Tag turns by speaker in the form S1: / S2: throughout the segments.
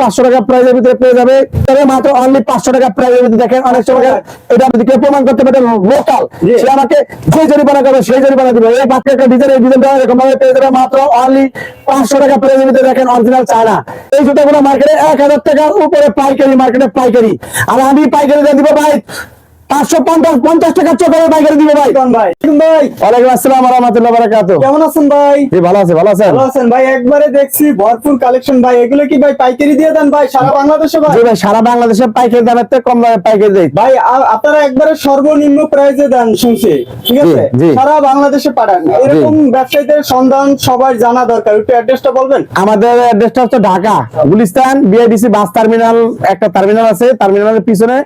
S1: পাঁচশো টাকা প্রাইজের ভিতরে পেয়ে যাবে। তবে মাত্র অনলি পাঁচশো টাকা প্রাইজের ভিতরে দেখেন অনেক সময় এটা যদি কেউ প্রমাণ করতে পারে লোকাল সে আমাকে জরিমানা করবে সেই জরিমানা দিবে। এই বাচ্চা একটা ডিজাইন এই ডিজাইনটা এরকম ভাবে পেয়ে যাবে মাত্র অনলি পাঁচশো টাকা প্রাইজের ভিতরে দেখেন অরিজিনাল চায়না। এই জুতাগুলো মার্কেটে এক হাজার টাকার উপরে পাইকারি মার্কেটে পাইকারি। আর আমি পাইকারি দিয়ে দিব ভাই পাঁচশো পঞ্চাশ পঞ্চাশ পাইকারি দিব ভাই।
S2: ভাই। ভাই।
S1: ওয়ালাইকুম আসসালাম রহমতুল্লাহ বারাকাত
S2: কেমন আছেন ভাই?
S1: ভালো আছে ভালো আছেন?
S2: ভালো আছেন ভাই একবারে দেখছি ভরপুর কালেকশন ভাই। এগুলো কি ভাই পাইকারি দিয়ে দেন ভাই? সারা বাংলাদেশে ভাই?
S1: ভাই সারা বাংলাদেশে পাইকারি দামের থেকে কম দামে পাইকারি দেয়
S2: ভাই আপনারা একবারে সর্বনিম্ন প্রাইসে দেন শুনছি ঠিক আছে। সারা বাংলাদেশে পাঠান। এরকম ব্যবসায়ীদের সন্ধান সবার জানা দরকার। একটু অ্যাড্রেসটা বলবেন?
S1: আমাদের অ্যাড্রেসটা হচ্ছে Dhaka Gulistan BIDC bus terminal একটা টার্মিনাল আছে টার্মিনালের পিছনে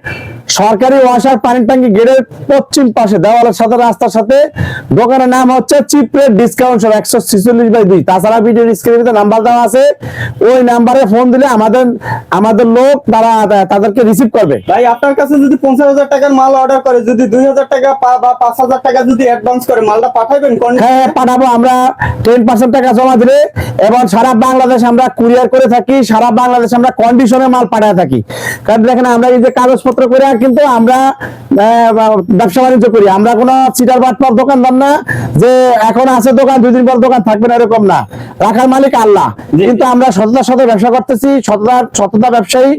S1: সরকারি ওয়াসার পানির ট্যাঙ্কি গেটের পশ্চিম পাশে দেওয়ালের সাথে রাস্তার সাথে। দোকানের নাম হচ্ছে চিপ রেট ডিসকাউন্ট সব একশো ছিচল্লিশ বাই দুই। তাছাড়া ভিডিও স্ক্রিনের ভিতরে নাম্বার দেওয়া আছে। ওই নাম্বারে ফোন দিলে আমাদের আমাদের লোক তারা তাদেরকে রিসিভ করবে।
S2: ভাই আপনার কাছে যদি পঞ্চাশ হাজার টাকার মাল অর্ডার করে যদি দুই হাজার টাকা বা পাঁচ হাজার টাকা যদি অ্যাডভান্স করে মালটা পাঠাবেন কোন-
S1: হ্যাঁ পাঠাবো। আমরা টেন পার্সেন্ট টাকা জমা দিলে এবং সারা বাংলাদেশ আমরা কুরিয়ার করে থাকি সারা বাংলাদেশ আমরা কন্ডিশনে মাল পাঠায় থাকি। কারণ দেখেন আমরা এই যে কাগজপত্র করে কিন্তু আমরা ব্যবসা বাণিজ্য করি। আমরা কোনো চিটার বাটপার দোকানদার না যে এখন আছে দোকান দুই দিন পর দোকান থাকবে না এরকম না। রাখার মালিক আল্লাহ। কিন্তু আমরা সততার সাথে ব্যবসা করতেছি সততা সততা ব্যবসায়ী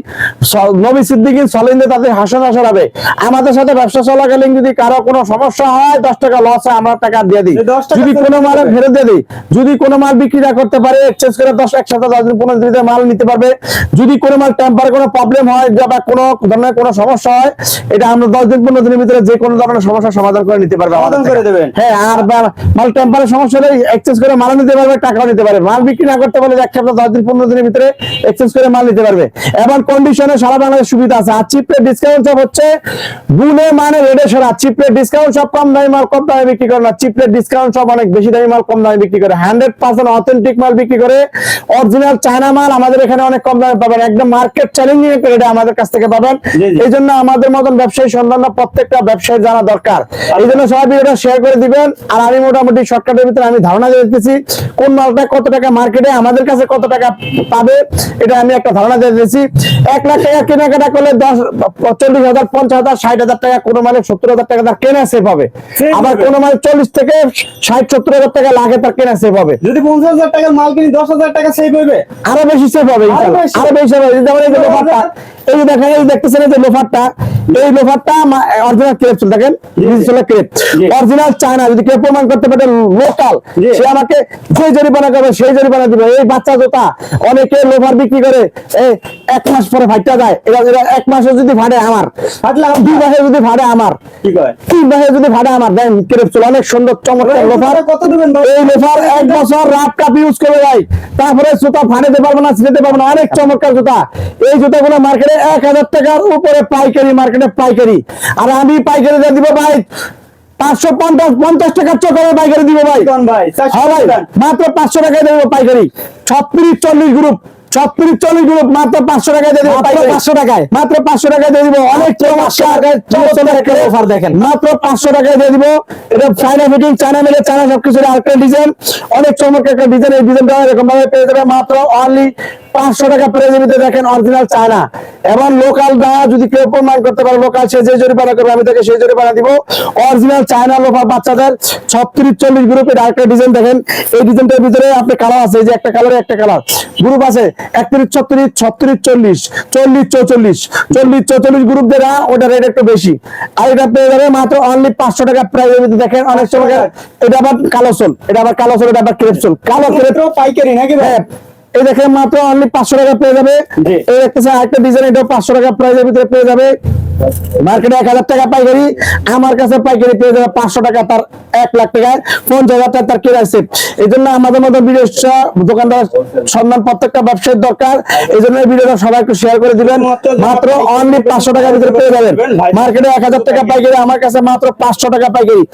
S1: নবী সিদ্দিকিন সলিন্দে তাদের হাসন হাসন হবে আমাদের সাথে ব্যবসা চলাকালীন যদি কারও কোনো সমস্যা হয় দশ টাকা লস হয় আমরা টাকা দিয়ে দিই।
S2: এই 10 টাকা
S1: যদি কোনো মাল। ফেরত দিয়ে দিই যদি কোনো মাল বিক্রি না করতে পারে এক্সচেঞ্জ করে দশ একসাথে দশ দিন পনেরো দিনের মাল নিতে পারবে। যদি কোনো মাল টেম্পারে কোনো প্রবলেম হয় বা কোনো ধরনের কোনো সমস্যা হয় এটা আমরা দশ দিন পনেরো দিনের ভিতরে যে কোনো ধরনের সমস্যার সমাধান করে নিতে পারবে
S2: সমাধান করে দেবেন।
S1: হ্যাঁ আর মাল টেম্পারে সমস্যা হলে এক্সচেঞ্জ করে মাল নিতে পারবে টাকাও নিতে পারবে। মাল বিক্রি না করতে পারলে এক সপ্তাহ দশ দিন পনেরো দিনের ভিতরে এক্সচেঞ্জ করে মাল নিতে পারবে। এবং কন্ডিশনে সারা বাংলাদেশ সুবিধা আছে। আর চিপে ডিসকাউন্ট সব হচ্ছে গুণে মানে রেডে সেরা। চিপে ডিসকাউন্ট সব কম দামি মাল কম দামে বিক্রি করে না। চিপে ডিসকাউন্ট সব অনেক বেশি দামি মাল কম দামে বিক্রি করে। হান্ড্রেড পার্সেন্ট অথেন্টিক মাল বিক্রি করে অরিজিনাল চায়না মাল আমাদের এখানে অনেক কম দামে পাবেন একদম মার্কেট চ্যালেঞ্জিং রেটে আমাদের কাছ থেকে পাবেন। এই জন্য আমাদের মতন ব্যবসায়ী প্রত্যেকটা ব্যবসায়ী জানা দরকার। এই জন্য সবাই ভিডিওটা শেয়ার করে দিবেন আর আমি মোটামুটি শর্টকাটের ভিতরে আমি ধারণা দিয়ে দিতেছি কোন মালটা কত টাকা মার্কেটে আমাদের কাছে কত টাকা পাবে এটা আমি একটা ধারণা দিয়ে দিয়েছি এক লাখ টাকা কেনাকাটা করলে দশ চল্লিশ হাজার পঞ্চাশ হাজার ষাট হাজার টাকা কোনো মালে সত্তর হাজার টাকা তার কেনা হবে
S2: Save
S1: আবার কোনো মাল চল্লিশ থেকে ষাট সত্তর হাজার টাকা লাগে তার কেনা সেভ হবে।
S2: যদি পঞ্চাশ হাজার টাকার মাল কিনি দশ হাজার টাকা সেভ হবে
S1: আরও বেশি সেভ হবে। আরও
S2: বেশি।
S1: সেভ হবে। যেমন এই যে লোফারটা দেখেন এই দেখতেছেন এই যে লোফারটা এই লোফারটা অরিজিনাল ক্রেপ চল দেখেন? ডিজিটাল ক্রেপ অরিজিনাল চায়না যদি কেউ প্রমাণ করতে পারে লোকাল সে আমাকে জরিমানা করবে সেই জরিমানা দিবে। এই বাচ্চা জোতা অনেকে লোফার বিক্রি করে এই এক মাস পরে যায় এক মাসে যদি ফাটে আমার
S2: ফাটলে
S1: দুই মাসে যদি ফাটে আমার তিন মাসে যদি ফাটে আমার দেন ক্রেপ চল অনেক সুন্দর চমৎকার লোফার।
S2: কত দিবেন
S1: এই লোফার এক বছর রাত কাপ ইউজ ভাই। তারপরে জুতা ফাটাতে পারব না ছিটাতে পারব না। অনেক চমৎকার জুতা। এই জুতাগুলো মার্কেটে এক হাজার টাকার উপরে পাইকারি মার্কেটে পাইকারি। আর আমি পাইকারি দিয়ে দিব ভাই পাঁচশো পঞ্চাশ পঞ্চাশ টাকার চকরে পাইকারি দিব ভাই।
S2: ভাই
S1: হ্যাঁ ভাই মাত্র পাঁচশো টাকায় দেবো পাইকারি। ছত্রিশ চল্লিশ গ্রুপ ছত্রিশ চল্লিশ গ্রুপ মাত্র পাঁচশো টাকায় দিয়ে দেবো পাঁচশো টাকায়। মাত্র পাঁচশো টাকায় দিয়ে দিব। অনেক অফার দেখেন। মাত্র পাঁচশো টাকায় দিয়ে দিব। এটা চায়না ফিটিং চায়না মিলে চায়না সবকিছু আরেকটা ডিজাইন অনেক চমৎকার একটা ডিজাইন এই ডিজাইনটা এরকম ভাবে পেয়ে যাবে মাত্র অনলি পাঁচশো টাকা প্রাইজের ভিতরে দেখেন অরিজিনাল চায়না এবং লোকাল দা যদি কেউ প্রমাণ করতে পারে লোকাল সে যে জরিমানা করবে আমি তাকে সেই জরিমানা দিব। অরিজিনাল চায়না লোফার বাচ্চাদের ছত্রিশ চল্লিশ গ্রুপের আরেকটা ডিজাইন দেখেন। এই ডিজাইনটার ভিতরে আপনি কালার আছে এই যে একটা কালার একটা কালার গ্রুপ আছে। একত্রিশ ছত্রিশ ছত্রিশ চল্লিশ চল্লিশ চৌচল্লিশ চল্লিশ চৌচল্লিশ গ্রুপ দেরা ওটা রেট একটু বেশি। আর এটা পেয়ে যাবে মাত্র অনলি পাঁচশো টাকা প্রাইস যদি দেখেন অনেক সময় এটা আবার কালো সোল এটা আবার কালো সোল এটা আবার ক্রেপ সোল। কালো ক্রেপ
S2: পাইকারি নাকি
S1: হ্যাঁ, এই দেখেন মাত্র অনলি পাঁচশো টাকা পেয়ে যাবে। এই একটা ডিজাইন এটাও পাঁচশো টাকা প্রাইজের ভিতরে পেয়ে যাবে। মার্কেটে এক হাজার টাকা পাইকারি, আমার কাছে পাইকারি পেয়ে যাবে পাঁচশো টাকা, তার এক লাখ টাকায় পঞ্চাশ হাজার টাকা তার কেনার সেট এই জন্য আমাদের মতো ভিডিও দোকানদার সন্ধান প্রত্যেকটা ব্যবসায়ীর দরকার। এই জন্য ভিডিওটা সবাই একটু শেয়ার করে দিবেন। মাত্র অনলি পাঁচশো টাকার ভিতরে পেয়ে যাবেন। মার্কেটে এক হাজার টাকা পাইকারি, আমার কাছে মাত্র পাঁচশো টাকা পাইকারি।